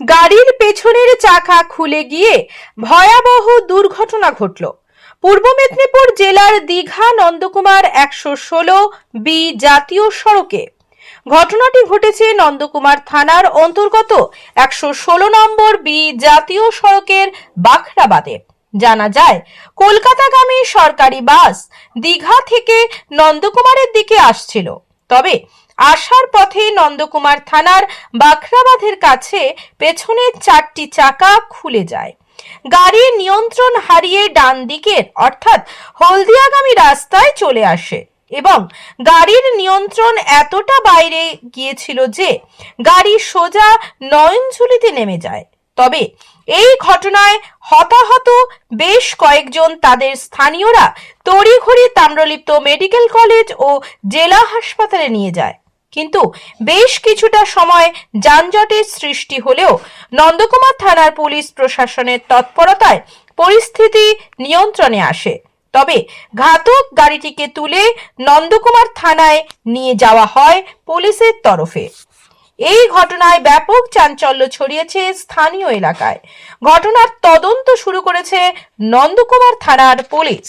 গাড়ির পেছনের চাকা খুলে গিয়ে ভয়াবহ দুর্ঘটনা ঘটল। পূর্ব মেদিনীপুর জেলার দীঘা নন্দকুমার একশো ষোলো বি জাতীয় সড়কে। ঘটনাটি ঘটেছে নন্দকুমার থানার অন্তর্গত একশো ষোলো নম্বর বি জাতীয় সড়কের বাখরাবাদে। জানা যায়, কলকাতাগামী সরকারি বাস দীঘা থেকে নন্দকুমারের দিকে আসছিল। তবে আসার পথে নন্দকুমার থানার বাখরাবাদের কাছে পেছনের চারটি চাকা খুলে যায়। গাড়ির নিয়ন্ত্রণ হারিয়ে ডান দিকের, অর্থাৎ হলদিয়াগামী রাস্তায় চলে আসে এবং গাড়ির নিয়ন্ত্রণ এতটা বাইরে গিয়েছিল যে গাড়ি সোজা নয়নঝুলিতে নেমে যায়। তবে এই ঘটনায় হতাহত বেশ কয়েকজন তাদের স্থানীয়রা তড়িঘড়ি তাম্রলিপ্ত মেডিকেল কলেজ ও জেলা হাসপাতালে নিয়ে যায়। কিন্তু বেশ কিছুটা সময় যানজটের সৃষ্টি হলেও নন্দকুমার থানার পুলিশ প্রশাসনের তৎপরতায় পরিস্থিতি নিয়ন্ত্রণে আসে। তবে ঘাতক গাড়িটিকে তুলে নন্দকুমার থানায় নিয়ে যাওয়া হয় পুলিশের তরফে। এই ঘটনায় ব্যাপক চাঞ্চল্য ছড়িয়েছে স্থানীয় এলাকায়। ঘটনার তদন্ত শুরু করেছে নন্দকুমার থানার পুলিশ।